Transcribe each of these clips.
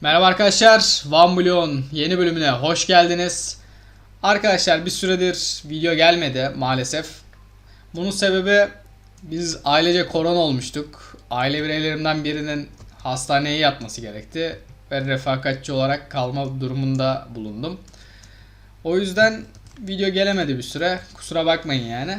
Merhaba arkadaşlar, One Million yeni bölümüne hoş geldiniz. Arkadaşlar bir süredir video gelmedi maalesef. Bunun sebebi biz ailece korona olmuştuk. Aile bireylerimden birinin hastaneye yatması gerekti ve refakatçi olarak kalma durumunda bulundum. O yüzden video gelemedi bir süre. Kusura bakmayın yani.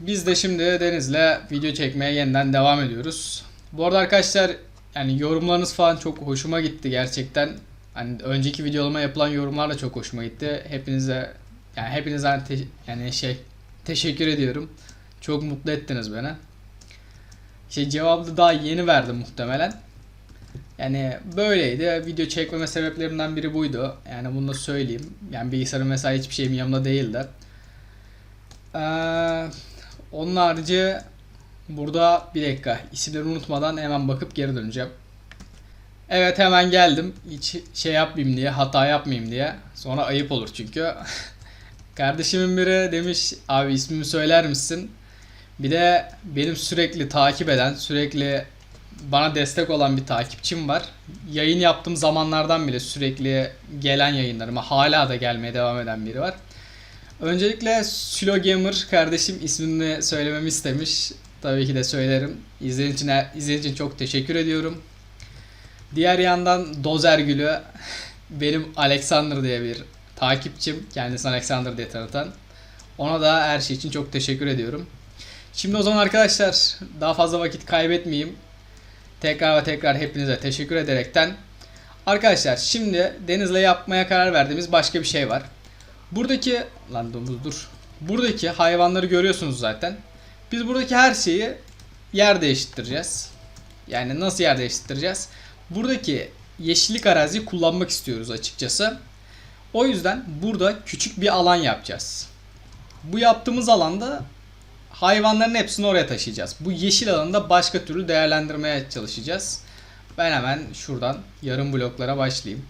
Biz de şimdi Deniz'le video çekmeye yeniden devam ediyoruz. Bu arada arkadaşlar yani yorumlarınız falan çok hoşuma gitti gerçekten. Hani önceki videolarıma yapılan yorumlar da çok hoşuma gitti. Hepinize yani hepinize te- yani şey teşekkür ediyorum. Çok mutlu ettiniz beni. Şey cevabı daha yeni verdim muhtemelen. Yani böyleydi. Video çekmeme sebeplerimden biri buydu. Yani bunu da söyleyeyim. Yani bilgisayarım mesela hiçbir şeyim yanımda değildi. Ee, onun harici burada bir dakika isimleri unutmadan hemen bakıp geri döneceğim. Evet hemen geldim. Hiç şey yapmayayım diye, hata yapmayayım diye. Sonra ayıp olur çünkü. Kardeşimin biri demiş abi ismimi söyler misin? Bir de benim sürekli takip eden, sürekli bana destek olan bir takipçim var. Yayın yaptığım zamanlardan bile sürekli gelen yayınlarıma hala da gelmeye devam eden biri var. Öncelikle Sülo Gamer kardeşim ismini söylememi istemiş. Tabii ki de söylerim. İzlediğin için, izlediğin için çok teşekkür ediyorum. Diğer yandan Dozer Gülü benim Alexander diye bir takipçim. Kendisini Alexander diye tanıtan. Ona da her şey için çok teşekkür ediyorum. Şimdi o zaman arkadaşlar daha fazla vakit kaybetmeyeyim. Tekrar ve tekrar hepinize teşekkür ederekten. Arkadaşlar şimdi Deniz'le yapmaya karar verdiğimiz başka bir şey var. Buradaki lan domuz dur. Buradaki hayvanları görüyorsunuz zaten. Biz buradaki her şeyi yer değiştireceğiz. Yani nasıl yer değiştireceğiz? Buradaki yeşillik araziyi kullanmak istiyoruz açıkçası. O yüzden burada küçük bir alan yapacağız. Bu yaptığımız alanda hayvanların hepsini oraya taşıyacağız. Bu yeşil alanı da başka türlü değerlendirmeye çalışacağız. Ben hemen şuradan yarım bloklara başlayayım.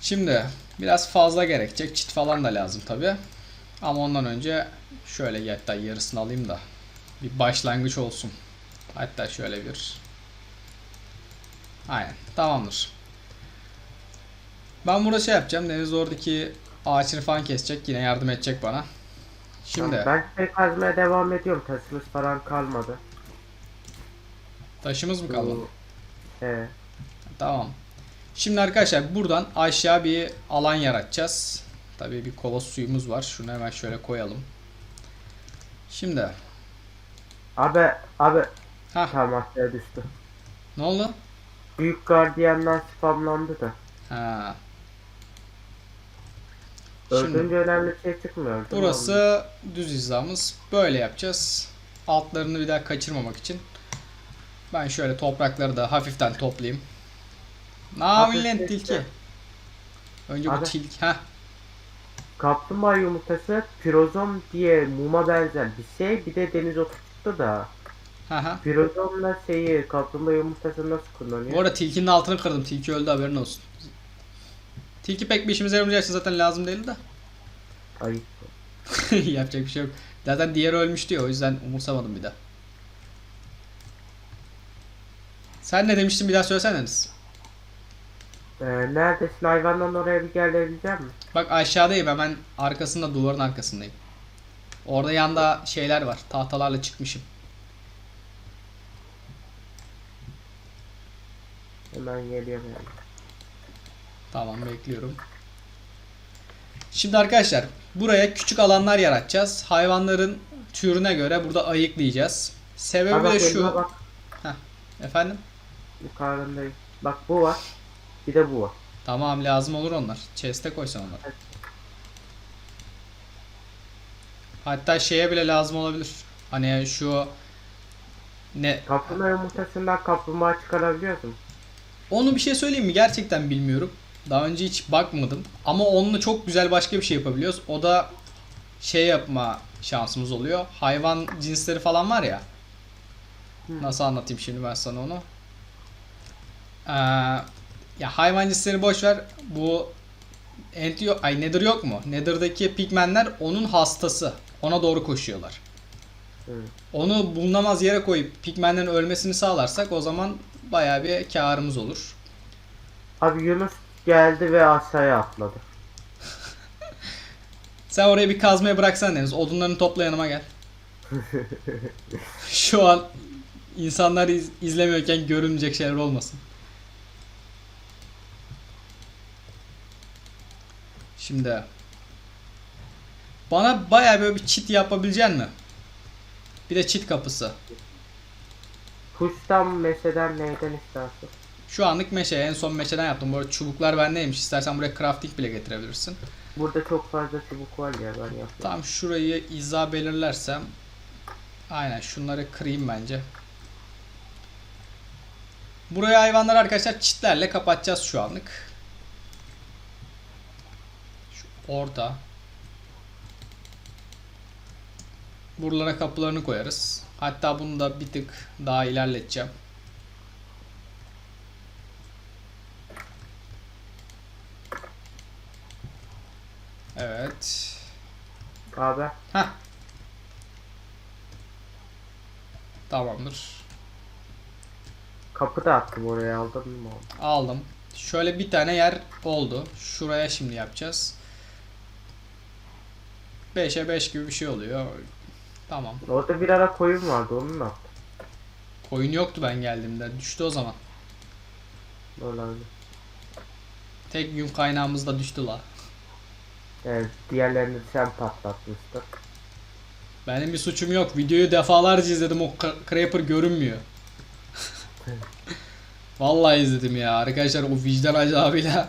Şimdi biraz fazla gerekecek. Çit falan da lazım tabi. Ama ondan önce şöyle hatta yarısını alayım da bir başlangıç olsun. Hatta şöyle bir Aynen tamamdır. Ben burada şey yapacağım. Deniz oradaki ağaçını falan kesecek. Yine yardım edecek bana. Şimdi Ben şey kazmaya devam ediyorum. Taşımız falan kalmadı. taşımız mı kalmadı? Ee, Tamam. Şimdi arkadaşlar buradan aşağı bir alan yaratacağız. Tabii bir kova suyumuz var. Şunu hemen şöyle koyalım. Şimdi. abi abi Ha tamam aşağıya düştü. ne oldu? Büyük gardiyandan spamlandı da. Ha. Şimdi Öldüğünce önemli şey çıkmıyor. burası düz hizamız. Böyle yapacağız. Altlarını bir daha kaçırmamak için. Ben şöyle toprakları da hafiften toplayayım. Hafif tilki? Önce bu Abi. tilki. Ha. Kaplumbağa yumurtası pirozom diye muma benzer bir şey. Bir de deniz otu çıktı da. Ha ha. Pirozomla şeyi kaplumbağa yumurtası nasıl kullanıyor? Bu arada tilkinin altını kırdım. Tilki öldü haberin olsun. Tilki pek bir işimize yaramayacağı için zaten lazım değil de. Ayıp. Yapacak bir şey yok. Zaten diğeri ölmüş diyor o yüzden umursamadım bir daha. Sen ne demiştin bir daha söylesene Deniz. Ee, neredesin hayvandan oraya bir gelebilecek mi? Bak aşağıdayım hemen arkasında duvarın arkasındayım. Orada yanda şeyler var. Tahtalarla çıkmışım. Hemen geliyorum yani. Tamam bekliyorum. Şimdi arkadaşlar buraya küçük alanlar yaratacağız. Hayvanların türüne göre burada ayıklayacağız. Sebebi bak, de şu. Bak Efendim? yukarındayım. Bak bu var. Bir de bu var. Tamam lazım olur onlar. Chest'e koysan onları. Hatta şeye bile lazım olabilir. Hani şu ne Kaplumbağa yumurtasından kaplumbağa çıkarabiliyorsun. onu bir şey söyleyeyim mi? Gerçekten bilmiyorum. Daha önce hiç bakmadım. Ama onunla çok güzel başka bir şey yapabiliyoruz. O da şey yapma şansımız oluyor. Hayvan cinsleri falan var ya. Hı. Nasıl anlatayım şimdi ben sana onu? Ee, ya hayvan cinsleri boş ver. Bu Ent yok, ay Nether yok mu? Nether'daki pigmenler onun hastası. Ona doğru koşuyorlar. Hı. Onu bulunamaz yere koyup pigmenlerin ölmesini sağlarsak o zaman bayağı bir karımız olur. Abi Yunus geldi ve aşağıya atladı. Sen oraya bir kazmaya bıraksan Deniz. Odunlarını topla yanıma gel. Şu an insanlar iz- izlemiyorken görünmeyecek şeyler olmasın. Şimdi bana bayağı böyle bir çit yapabilecek mi? Bir de çit kapısı. Kuştan, meşeden neyden istersin? Şu anlık meşe. En son meşeden yaptım. Bu arada çubuklar bendeymiş. İstersen buraya crafting bile getirebilirsin. Burada çok fazla çubuk var ya ben yapıyorum. Tam şurayı iza belirlersem aynen şunları kırayım bence. Buraya hayvanları arkadaşlar çitlerle kapatacağız şu anlık. Orta. Buralara kapılarını koyarız. Hatta bunu da bir tık daha ilerleteceğim. Evet. Abi Heh. Tamamdır. kapı da attım oraya aldın mı? Aldım. Şöyle bir tane yer oldu. Şuraya şimdi yapacağız. 5'e 5 gibi bir şey oluyor. Tamam. Orada bir ara koyun vardı onun yaptın? Koyun yoktu ben geldiğimde. Düştü o zaman. Olabilir. Tek gün kaynağımız da düştü la. Evet, diğerlerini sen patlatmıştın. Benim bir suçum yok. Videoyu defalarca izledim. O Creeper görünmüyor. Vallahi izledim ya. Arkadaşlar o vicdan azabıyla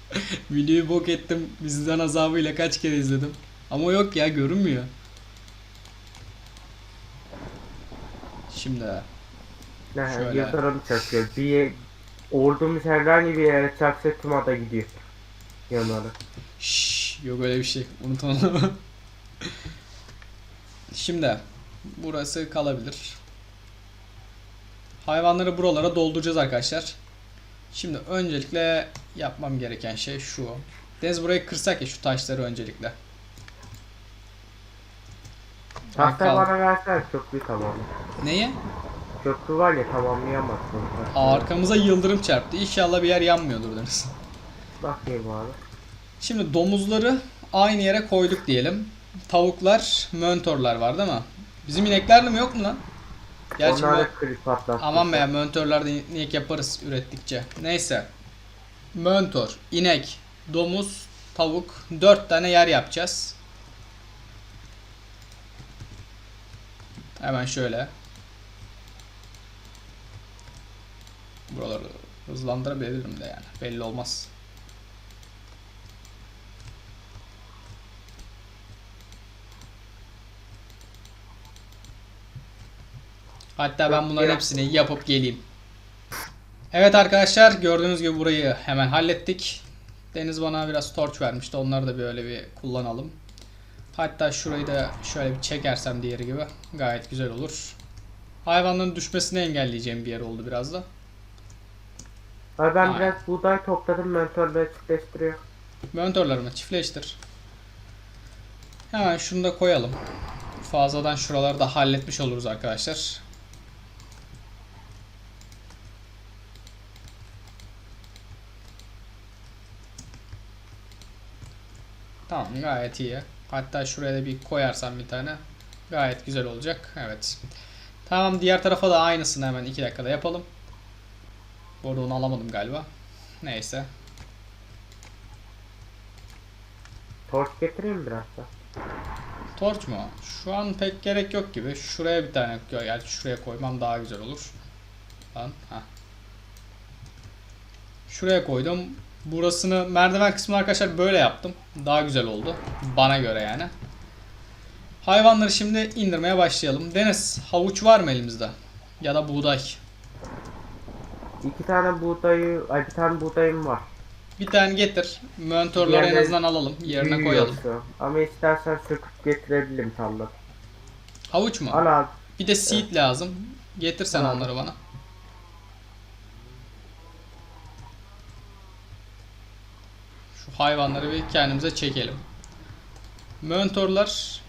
videoyu bok ettim. Vicdan azabıyla kaç kere izledim. Ama yok ya görünmüyor. Şimdi Ne, Şöyle. yıldırım çakıyor. Bir ye- ordumuz herhangi bir yere çaksa tüm ada gidiyor. Yanarı. Şşş, yok öyle bir şey. Unutalım. Şimdi burası kalabilir. Hayvanları buralara dolduracağız arkadaşlar. Şimdi öncelikle yapmam gereken şey şu. Deniz burayı kırsak ya şu taşları öncelikle. Tahta kal- bana versene köprüyü tamamla. Neyi? Köprü var ya tamamlayamazsın. Arkamıza yıldırım çarptı. İnşallah bir yer yanmıyordur Deniz. Bakayım abi. Şimdi domuzları aynı yere koyduk diyelim. Tavuklar, möntorlar var değil mi? Bizim inekler de mi yok mu lan? Gerçi Onlar da klip patlattı. Aman be möntörlerde inek yaparız ürettikçe. Neyse. Möntor, inek, domuz, tavuk. Dört tane yer yapacağız. Hemen şöyle. Buraları hızlandırabilirim de yani. Belli olmaz. Hatta ben bunların hepsini yapıp geleyim. Evet arkadaşlar gördüğünüz gibi burayı hemen hallettik. Deniz bana biraz torç vermişti. Onları da böyle bir kullanalım. Hatta şurayı da şöyle bir çekersem diğeri gibi gayet güzel olur. Hayvanların düşmesini engelleyeceğim bir yer oldu biraz da. Abi ben Aynen. biraz buğday topladım mentörle çiftleştiriyor. Montörlerimi çiftleştir. Hemen şunu da koyalım. Fazladan şuraları da halletmiş oluruz arkadaşlar. Tamam gayet iyi. Hatta şuraya da bir koyarsam bir tane gayet güzel olacak. Evet. Tamam diğer tarafa da aynısını hemen 2 dakikada yapalım. Bu arada onu alamadım galiba. Neyse. Torç getireyim biraz da. Torç mu? Şu an pek gerek yok gibi. Şuraya bir tane gerçi şuraya koymam daha güzel olur. Lan, ha. Şuraya koydum. Burasını merdiven kısmını arkadaşlar böyle yaptım. Daha güzel oldu. Bana göre yani. Hayvanları şimdi indirmeye başlayalım. Deniz, havuç var mı elimizde? Ya da buğday. İki tane buğdayı, ay bir tane buğdayım var. Bir tane getir. Mentörleri en azından alalım. Yerine koyalım. Ama istersen söküp getirebilirim tarla. Havuç mu? Abi. Bir de seed lazım. Getir sen Tamam. onları bana. Hayvanları bir kendimize çekelim. Mentorlar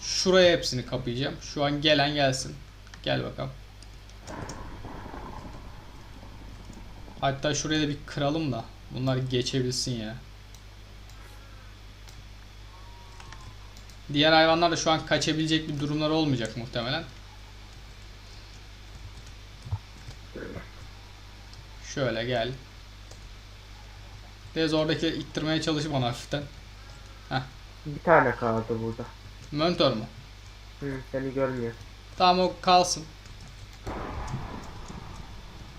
şuraya hepsini kapayacağım. Şu an gelen gelsin. Gel bakalım. Hatta şuraya da bir kıralım da bunlar geçebilsin ya. Diğer hayvanlar da şu an kaçabilecek bir durumları olmayacak muhtemelen. Şöyle gel. Dez oradaki ittirmeye çalışıp onu hafiften. Bir tane kaldı burada. Mentor mu? Hı, seni görmüyor. Tamam o kalsın.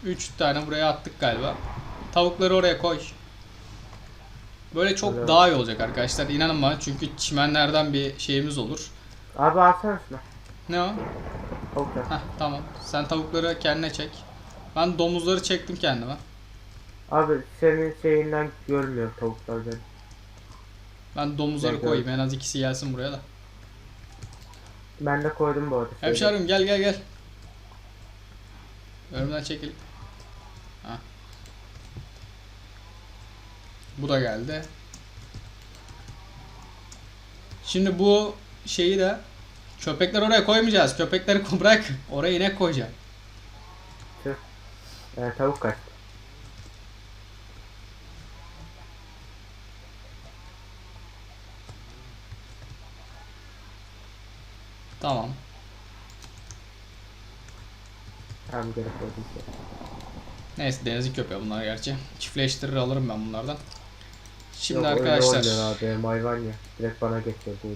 3 tane buraya attık galiba. Tavukları oraya koy. Böyle çok Evet. daha iyi olacak arkadaşlar. İnanın bana çünkü çimenlerden bir şeyimiz olur. Abi alsana şunu. Ne o? Tavuklar. Heh tamam. Sen tavukları kendine çek. Ben domuzları çektim kendime. Abi senin şeyinden görmüyor tavuklar beni. Ben domuzları Evet, koyayım. En az ikisi gelsin buraya da. Ben de koydum bu arada. Hemşerim gel gel gel. Önümden çekil. Ha. Bu da geldi. Şimdi bu şeyi de köpekler oraya koymayacağız. Köpekleri bırak. Oraya inek koyacağım. Ee, tavuk kaçtı. Tamam. Koydum. şey. Neyse denizin köpeği bunlar gerçi. Çiftleştirir alırım ben bunlardan. Şimdi Yok, öyle arkadaşlar. olmuyor abi hayvan ya. Direkt bana geçiyor bu.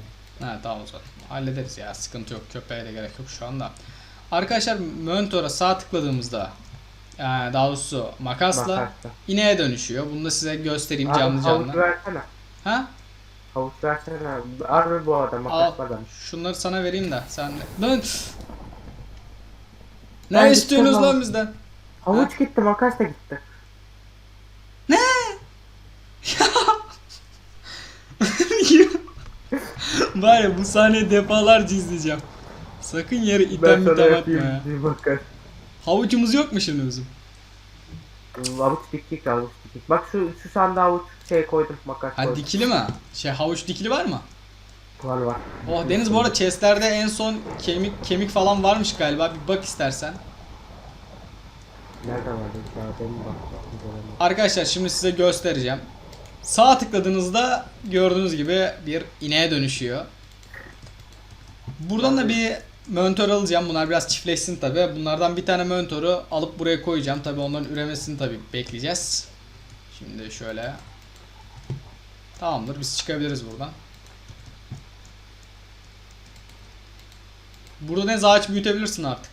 Ha tamam o zaman. Hallederiz ya. Sıkıntı yok. Köpeğe de gerek yok şu anda. Arkadaşlar Mentor'a sağ tıkladığımızda yani daha doğrusu makasla Makasla. ineğe dönüşüyor. Bunu da size göstereyim Abi canlı canlı. versene. Ha? Havuç versene. Harbi bu adam Al. adam. Şunları sana vereyim de sen de. Ben Ne istiyorsunuz gittim lan lan. bizden? Havuç gitti makas da gitti. Var ya bu sahneyi defalarca izleyeceğim. Sakın yere Ben item item atma ya. bir makas. Havucumuz yok mu şimdi bizim? Havuç dikik havuç dikik. Bak şu şu sandığa havuç şey koydum makas Ha koydum. dikili mi? Şey havuç dikili var mı? Var var. Oh Deniz bu arada chestlerde en son kemik kemik falan varmış galiba. Bir bak istersen. Nerede vardı ya benim bak. Arkadaşlar şimdi size göstereceğim. Sağ tıkladığınızda gördüğünüz gibi bir ineğe dönüşüyor. Buradan da bir mentor alacağım. Bunlar biraz çiftleşsin tabi. Bunlardan bir tane mentoru alıp buraya koyacağım. Tabi onların üremesini tabi bekleyeceğiz. Şimdi şöyle. Tamamdır biz çıkabiliriz buradan. Burada ne ağaç büyütebilirsin artık.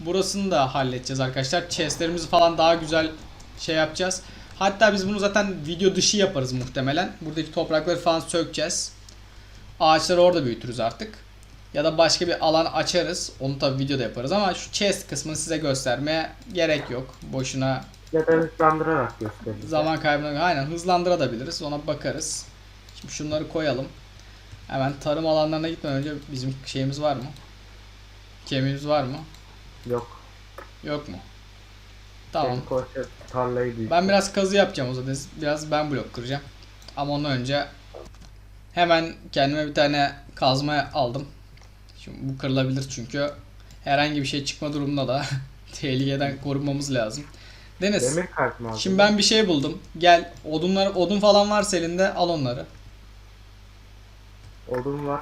Burasını da halledeceğiz arkadaşlar. Chestlerimizi falan daha güzel şey yapacağız. Hatta biz bunu zaten video dışı yaparız muhtemelen. Buradaki toprakları falan sökeceğiz. Ağaçları orada büyütürüz artık. Ya da başka bir alan açarız. Onu tabi videoda yaparız ama şu chest kısmını size göstermeye gerek yok. Boşuna Ya da hızlandırarak göstereyim. zaman kaybına aynen hızlandırabiliriz. Ona bakarız. Şimdi şunları koyalım. Hemen tarım alanlarına gitmeden önce bizim şeyimiz var mı? Kemiğimiz var mı? Yok. Yok mu? Tamam. Tarlayı. Ben biraz kazı yapacağım o zaman. Biraz ben blok kıracağım. Ama ondan önce hemen kendime bir tane kazma aldım. Şimdi bu kırılabilir çünkü herhangi bir şey çıkma durumunda da tehlikeden korunmamız lazım. Deniz, Demir kart mı şimdi ben bir şey buldum. Gel, odunlar, odun falan varsa elinde al onları. Odun var.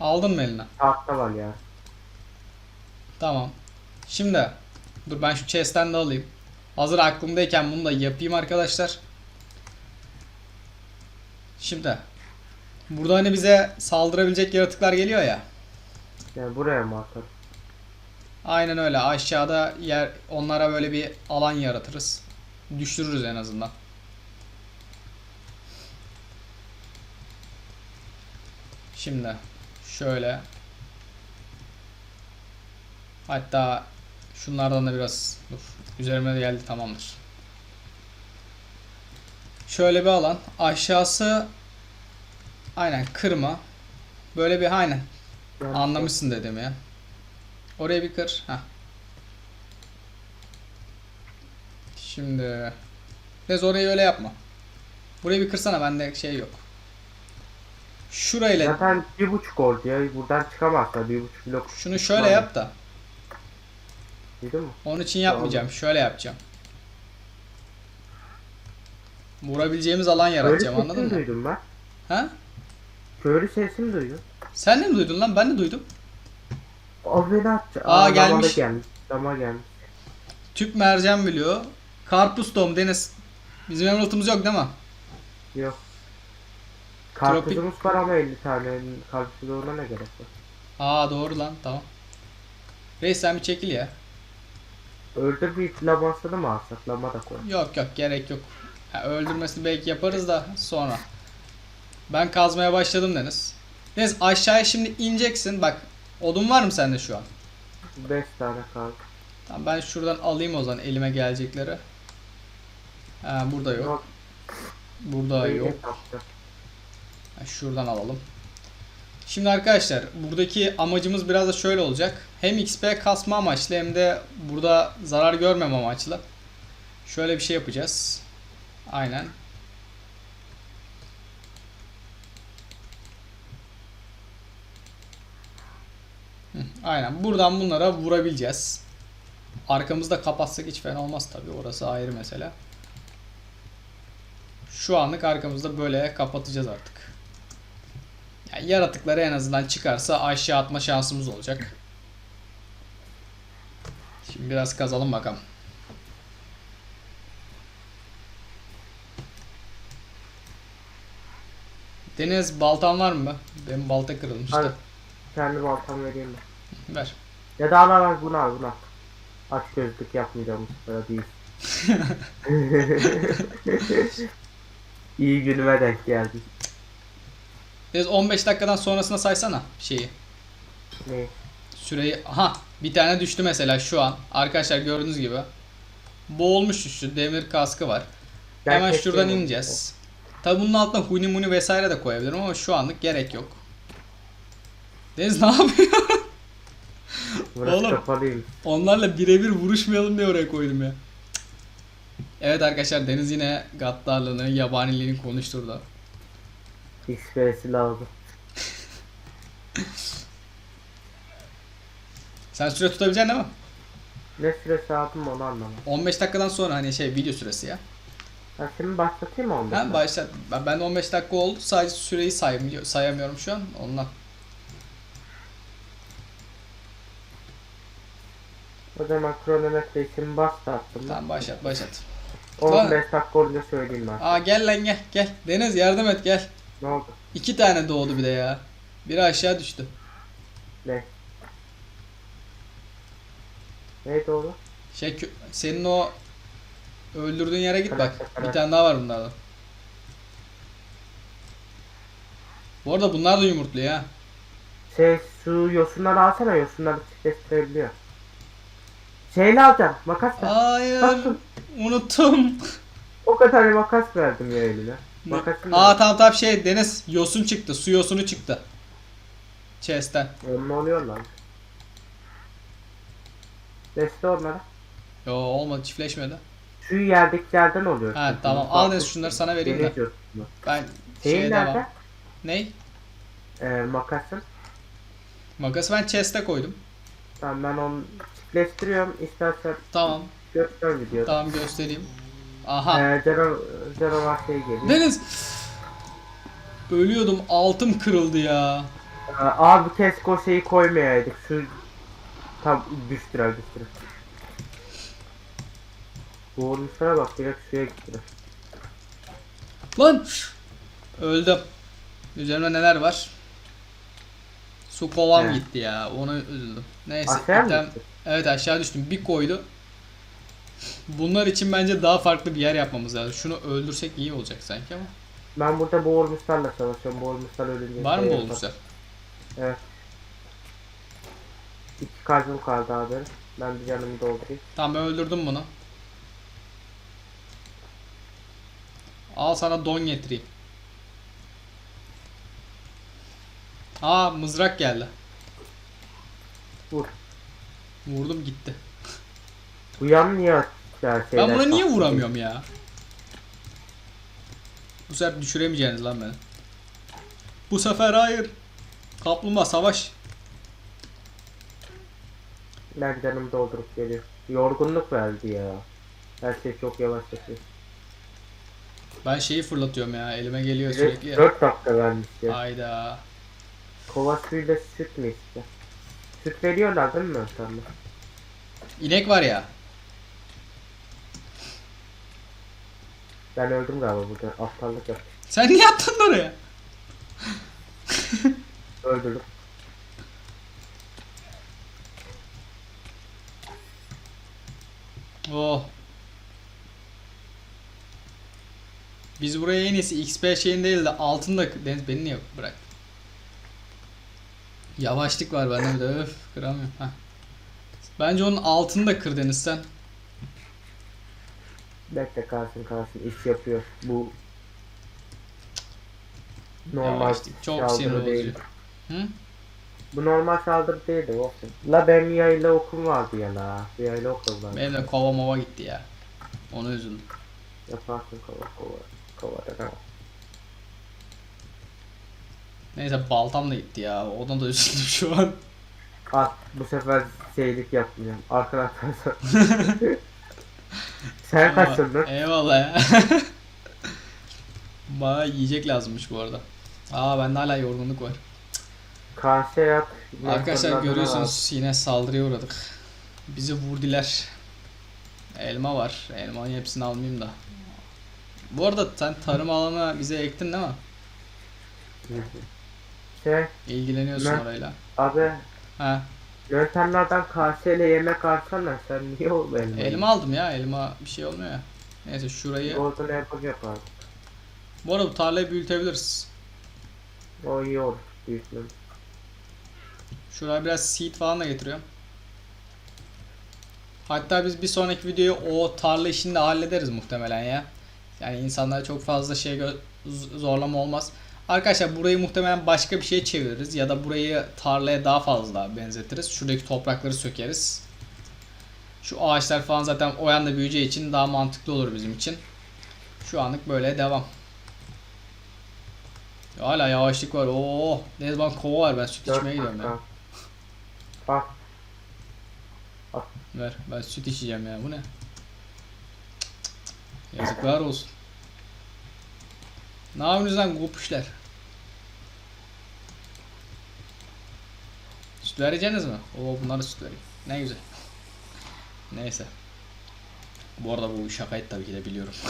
Aldın mı eline? Tahta var ya. Tamam. Şimdi dur ben şu chest'ten de alayım. Hazır aklımdayken bunu da yapayım arkadaşlar. Şimdi burada hani bize saldırabilecek yaratıklar geliyor ya. Yani buraya mı? Aynen öyle. Aşağıda yer onlara böyle bir alan yaratırız. Düşürürüz en azından. Şimdi şöyle hatta şunlardan da biraz dur. Üzerime geldi tamamdır. Şöyle bir alan. Aşağısı aynen kırma. Böyle bir aynen Yani Anlamışsın dedim ya. Oraya bir kır. Heh. Şimdi Nez orayı öyle yapma. Burayı bir kırsana bende şey yok. Şurayla Zaten bir buçuk oldu ya. Buradan çıkamazlar. Bir buçuk blok. şunu şöyle Aynen. yap da. Duydun mu? Onun için yapmayacağım. Şöyle yapacağım. Vurabileceğimiz alan yaratacağım sesini anladın mı? duydum ben. Ha? Köylü sesini duydum. Sen de mi duydun lan? Ben de duydum. Attı. Aa, damada gelmiş. gelmiş. Dama gelmiş. Tüp mercan biliyor. Karpuz tom Deniz. Bizim emerald'ımız yok değil mi? Yok. Karpuzumuz var ama 50 tane. Karpuzu ona ne gerek var? Aa doğru lan tamam. Reis sen bir çekil ya. Öldür bir lambasını mı alsak? Lamba da koy. Yok yok gerek yok. Ya, öldürmesini belki yaparız da sonra. Ben kazmaya başladım Deniz. Deniz aşağıya şimdi ineceksin. Bak odun var mı sende şu an? 5 tane kaldı. Tamam ben şuradan alayım o zaman elime gelecekleri. Ha, burada yok. Yok. Burada Öyle yok. Ha, Şuradan alalım. Şimdi arkadaşlar buradaki amacımız biraz da şöyle olacak. Hem XP kasma amaçlı hem de burada zarar görmem amaçlı. Şöyle bir şey yapacağız. Aynen. Aynen. Buradan bunlara vurabileceğiz. Arkamızda kapatsak hiç fena olmaz tabii. Orası ayrı mesele. Şu anlık arkamızda böyle kapatacağız artık. Yani yaratıkları en azından çıkarsa aşağı atma şansımız olacak. Şimdi biraz kazalım bakalım. Deniz baltan var mı? Benim balta kırılmıştı. Hadi. Kendi baltamı vereyim mi? Ver. Ya da al al al bunu al bunu al. Aç gözlük yapmayacağım bu sefer değil. İyi günüme denk geldi. Deniz 15 dakikadan sonrasına saysana şeyi. Ne? Süreyi. Aha bir tane düştü mesela şu an. Arkadaşlar gördüğünüz gibi. Boğulmuş düştü. Demir kaskı var. Ben Hemen şuradan yemedim. ineceğiz. Tabi bunun altına huni muni vesaire de koyabilirim ama şu anlık gerek yok. Deniz ne yapıyor? Burası Oğlum. kapalıymış. Onlarla birebir vuruşmayalım diye oraya koydum ya. Evet arkadaşlar Deniz yine gaddarlığını, yabaniliğini konuşturdu. XP'si lazım. Sen süre tutabileceksin değil mi? Ne süresi aldım onu anlamadım. 15 dakikadan sonra hani şey video süresi ya. Ben şimdi başlatayım mı 15 Ben başlat. Ben, ben de 15 dakika oldu. Sadece süreyi saymıyor, sayamıyorum şu an. Ondan. O zaman kronometre için başlattım. Tamam başlat başlat. 15 dakika olunca söyleyeyim ben. Aa gel lan gel gel. Deniz yardım et gel. Ne oldu? İki tane doğdu bir de ya. Biri aşağı düştü. Ne? Neydi oğlum? Şey senin o öldürdüğün yere git bak. Bir tane daha var bunlarda. Bu arada bunlar da yumurtluyor ha. Şey şu yosunları alsana yosunları çiftleştirebiliyor. Şeyle alacağım makasla. Hayır. Baktım. Unuttum. O kadar makas verdim ya eline. Makasın Aa tamam tamam şey Deniz yosun çıktı. Su yosunu çıktı. Chest'ten. Ne oluyor lan? Deste onlara. Yo olmadı çiftleşmedi. Şu yerdekilerden oluyor. Ha çünkü. tamam al Deniz şunları sana vereyim de. Deniz yosunu. Ben Şeyin şeye nerede? devam. Ney? Ee, makasın. Makası ben chest'e koydum. Tamam ben onu çiftleştiriyorum. İstersen Tamam. göster videoda. Tamam göstereyim. Aha. Ee, Cero, Cero var şey geliyor. Deniz. Ölüyordum altım kırıldı ya. Ee, abi keşke o şeyi koymayaydık. Şu tam düştürer düştürer. Bu olmuşlara bak direkt suya gittiler. Lan. Öldüm. Üzerimde neler var? Su kovam Evet. gitti ya. Ona üzüldüm. Neyse. Aşağı item-? Evet aşağı düştüm. Bir koydu. Bunlar için bence daha farklı bir yer yapmamız lazım. Şunu öldürsek iyi olacak sanki ama. Ben burada boğulmuşlarla çalışıyorum. Boğulmuşlar ölünce. Var mı şey olmuşlar? Evet. İki kalbim kaldı abi. Ben bir canımı doldurayım. Tamam ben öldürdüm bunu. Al sana don getireyim. Aa mızrak geldi. Vur. Vurdum gitti. Ya Ben buna niye vuramıyorum ya? Bu sefer düşüremeyeceksiniz lan beni. Bu sefer hayır. Kaplumbağa savaş. Ben canımı doldurup geliyor. Yorgunluk verdi ya. Her şey çok yavaş yapıyor. Ben şeyi fırlatıyorum ya. Elime geliyor sürekli. ya. 4 dakika vermiş ya. Hayda. Kova suyuyla süt mü işte? Süt veriyorlar değil mi Mönter'le? İnek var ya. Ben öldüm galiba burada. Aptallık yaptım. Sen niye attın oraya? Öldürdüm. Oh. Biz buraya en iyisi XP şeyin değil de altında Deniz beni niye bırak? Yavaşlık var bende bir de öf kıramıyorum. Heh. Bence onun altını da kır Deniz sen. Bekle kalsın kalsın iş yapıyor. Bu normal Yavaşlık çok sinir saldırı bozucu. değil. Hı? Bu normal saldırı değildi olsun. La benim yayla okum vardı ya la. Bir yayla okum vardı. Benim de kova mova gitti ya. Onu üzüldüm. Yaparsın kova kova. Kova da kova. Neyse baltam da gitti ya. Ona da üzüldüm şu an. At bu sefer şeylik yapmayacağım. Arkadaşlar Sen Ama- kaçırdın. Eyvallah ya. Bana yiyecek lazımmış bu arada. Aa bende hala yorgunluk var. Karşı yap. Arkadaşlar görüyorsunuz yine saldırıya uğradık. Bizi vurdiler. Elma var. Elmanın hepsini almayayım da. Bu arada sen tarım alanı bize ektin değil mi? Şey İlgileniyorsun Ben- orayla. abi Ha, yöntemlerden karşıyla yemek alsana sen niye o elma? elma aldım ya. Elma bir şey olmuyor ya. Neyse şurayı. Orada ne yapar? Bu arada bu tarlayı büyütebiliriz. O iyi olur. Büyütmem. Şuraya biraz seed falan da getiriyorum. Hatta biz bir sonraki videoyu o tarla işini de hallederiz muhtemelen ya. Yani insanlara çok fazla şey gö- z- zorlama olmaz. Arkadaşlar burayı muhtemelen başka bir şeye çeviririz ya da burayı tarlaya daha fazla benzetiriz. Şuradaki toprakları sökeriz. Şu ağaçlar falan zaten o yanda büyüyeceği için daha mantıklı olur bizim için. Şu anlık böyle devam. Hala yavaşlık var. Oo, ne zaman kova var ben süt içmeye gidiyorum ya. Bak Ver. Ben süt içeceğim ya. Bu ne? Yazıklar olsun. Ne yapıyorsunuz lan kopuşlar? Süt vereceksiniz mi? Oo bunlara süt vereyim. Ne güzel. Neyse. Bu arada bu şakaydı tabii ki de biliyorum.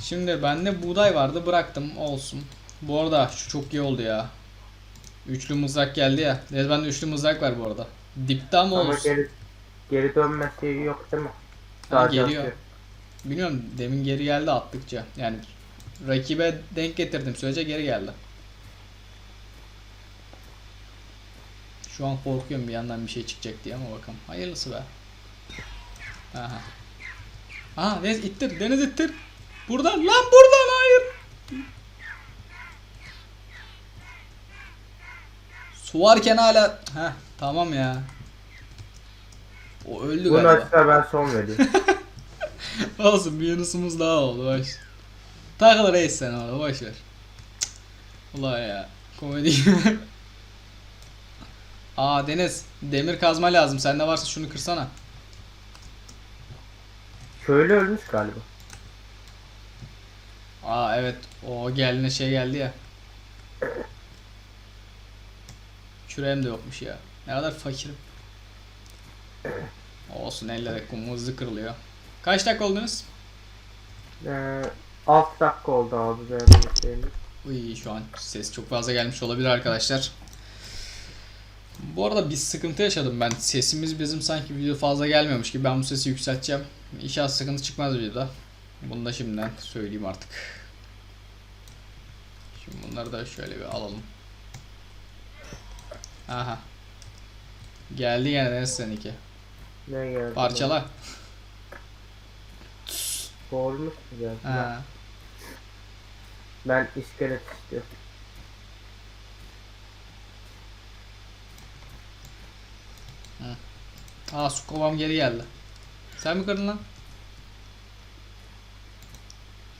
Şimdi bende buğday vardı bıraktım olsun. Bu arada şu çok iyi oldu ya. Üçlü mızrak geldi ya. Bende üçlü mızrak var bu arada. Dipte ama ama olsun. geri geri dönmesi yok değil mi? Ha, Sadece geliyor. atıyor. Bilmiyorum demin geri geldi attıkça. Yani rakibe denk getirdim sürece geri geldi. Şu an korkuyorum bir yandan bir şey çıkacak diye ama bakalım. Hayırlısı be. Aha. Aha Deniz ittir. Deniz ittir. Buradan lan buradan hayır. Su varken hala. Heh tamam ya. O öldü Bunu galiba. açsa ben son vereyim. Olsun bir Yunus'umuz daha oldu boş. Takıl reis sen orada boş ver. Ulan ya komedi. Aa Deniz demir kazma lazım sende varsa şunu kırsana. Köylü ölmüş galiba. Aa evet o geline şey geldi ya. Küreğim de yokmuş ya. Ne kadar fakirim. Olsun ellere kum hızlı kırılıyor. Kaç dakika oldunuz? Ee, 6 dakika oldu abi benim. Uy şu an ses çok fazla gelmiş olabilir arkadaşlar. Bu arada bir sıkıntı yaşadım ben. Sesimiz bizim sanki video fazla gelmiyormuş gibi. Ben bu sesi yükselteceğim. İnşallah sıkıntı çıkmaz videoda. Bunu da şimdiden söyleyeyim artık. Şimdi bunları da şöyle bir alalım. Aha. Geldi yine Deniz seninki. Ne geldi? Parçala. Doğrumuş güzel. Ha. Ben iskelet istiyorum. Aa su kovam geri geldi. Sen mi kırdın lan?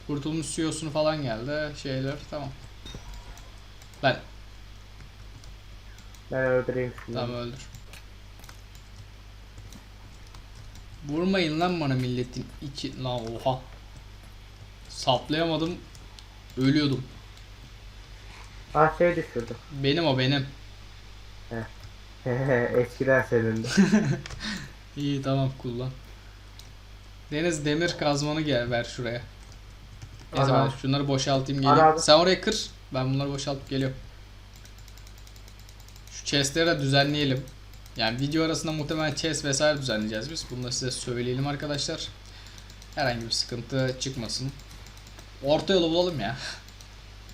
Kurtulmuş suyosunu falan geldi. Şeyler tamam. Ben Ben öldüreyim şunu. Tamam öldür. Vurmayın lan bana milletin içi. Lan oha. Saplayamadım. Ölüyordum. Ah şey düşürdü. Benim o benim. Eskiden senin de. İyi tamam kullan. Deniz demir kazmanı gel ver şuraya. Ana. ben şunları boşaltayım geleyim. abi. Sen oraya kır. Ben bunları boşaltıp geliyorum. Şu chestleri de düzenleyelim. Yani video arasında muhtemelen chest vesaire düzenleyeceğiz biz. Bunu da size söyleyelim arkadaşlar. Herhangi bir sıkıntı çıkmasın. Orta yolu bulalım ya.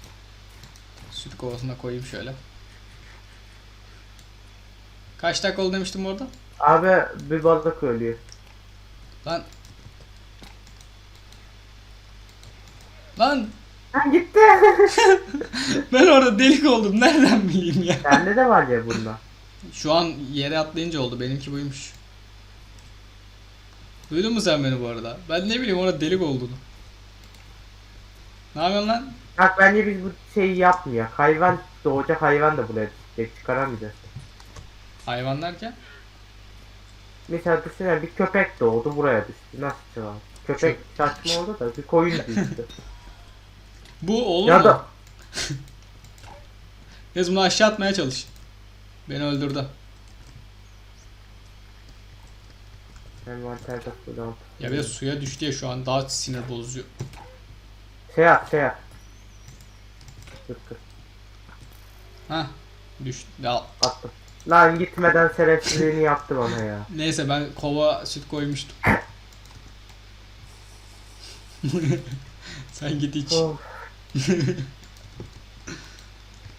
Süt kovasına koyayım şöyle. Kaç dakika oldu demiştim bu arada? Abi bir balık ölüyor. Lan. Lan Lan gitti. ben orada delik oldum. Nereden bileyim ya? Sende de var ya bunda. Şu an yere atlayınca oldu. Benimki buymuş. Duydun mu sen beni bu arada? Ben ne bileyim orada delik olduğunu. Ne yapıyorsun lan? Bak bence biz bu şeyi yapmıyor. Hayvan doğacak hayvan da buraya. Çıkaramayacağız. Hayvan derken? Mesela düşünsene bir köpek doğdu buraya düştü. Nasıl çıkar? Köpek saçma oldu da bir koyun düştü. Bu olur ya mu? da Neyse bunu aşağı atmaya çalış. Beni öldürdü. envanterde falan. Ya bir de suya düştü ya şu an daha sinir bozucu. Şey yap şey yap. Kır. Hah. Düştü. Ya, Attım. Lan gitmeden şerefsizliğini yaptı bana ya. neyse ben kova süt koymuştum. Sen git iç. Of.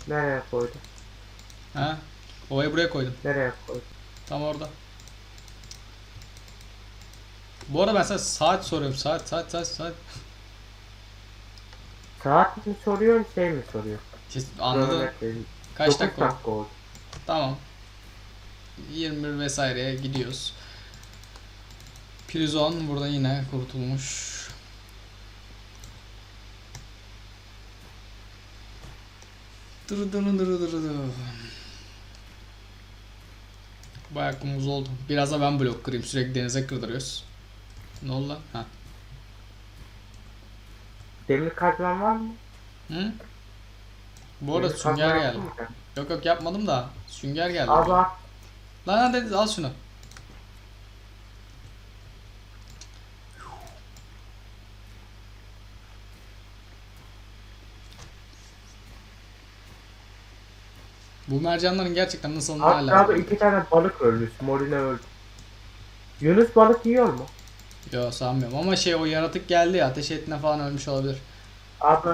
Nereye koydum? Ha? Kovayı buraya koydum. Nereye koydum? Tam orada. Bu arada ben sana saat soruyorum. Saat, saat, saat, saat. Saat mi soruyorsun şey mi soruyor? Siz Anladın. Kaç Dokuz dakika oldu? dakika oldu. Tamam. 21 vesaireye gidiyoruz. Prizon burada yine kurtulmuş. Dır dır dır dır dır. Bayağı kumuz oldu. Biraz da ben blok kırayım. Sürekli denize kırdırıyoruz. Ne oldu lan? Ha. Demir kazman var mı? Hı? Bu arada Demir sünger geldi. Yok yok yapmadım da. Sünger geldi. Bak. Lan Deniz al şunu. Bu mercanların gerçekten nasıl hala abi iki tane balık ölmüş. Morine öldü. Yunus balık yiyor mu? Yo sanmıyorum ama şey o yaratık geldi ya ateş etine falan ölmüş olabilir. Abi.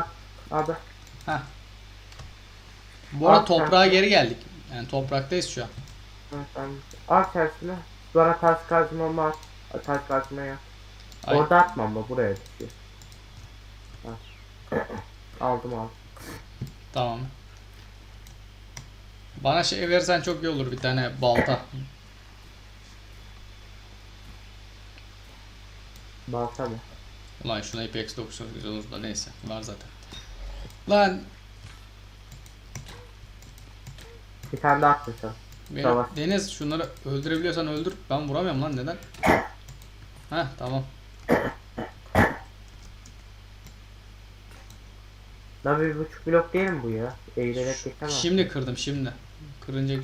Abi. Heh. Bu arada toprağa geri geldik. Yani topraktayız şu an. Al içerisine. Bana taş kazmamı at. Taş kazmaya. Ay. Orada atmam mı? Buraya düşüyor. Al. aldım aldım. Tamam. Bana şey verirsen çok iyi olur bir tane balta. Balta mı? Ulan şuna Apex 9 güzel olur da neyse var zaten. Lan Bir tane daha attın sen. Benim, Tamam. Deniz şunları öldürebiliyorsan öldür. Ben vuramıyorum lan neden? Heh tamam. Lan bir buçuk blok değil mi bu ya? Eğilerek geçemem. Şimdi kırdım şimdi. Kırınca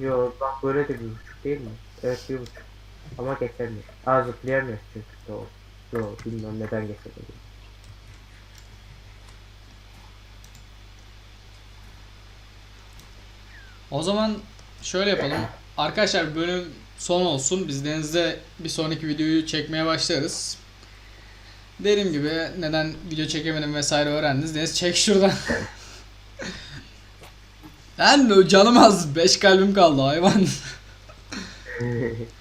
Yo bak böyle de bir buçuk değil mi? Evet bir buçuk. Ama geçemiyor. Aa zıplayamıyor çünkü doğru. Yo bilmiyorum neden geçemiyor. o zaman şöyle yapalım. Arkadaşlar bölüm son olsun. Biz Deniz'de bir sonraki videoyu çekmeye başlarız. Dediğim gibi neden video çekemedim vesaire öğrendiniz. Deniz çek şuradan. Ben canım az. 5 kalbim kaldı hayvan.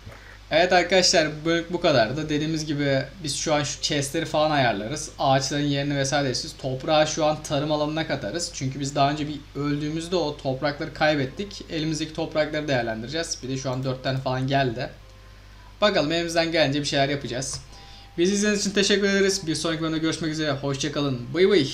Evet arkadaşlar bu bölüm bu kadardı. Dediğimiz gibi biz şu an şu chestleri falan ayarlarız. Ağaçların yerini vesaire değiştiririz. Toprağı şu an tarım alanına katarız. Çünkü biz daha önce bir öldüğümüzde o toprakları kaybettik. Elimizdeki toprakları değerlendireceğiz. Bir de şu an 4 tane falan geldi. Bakalım elimizden gelince bir şeyler yapacağız. Bizi izlediğiniz için teşekkür ederiz. Bir sonraki bölümde görüşmek üzere. Hoşçakalın. Bay bay.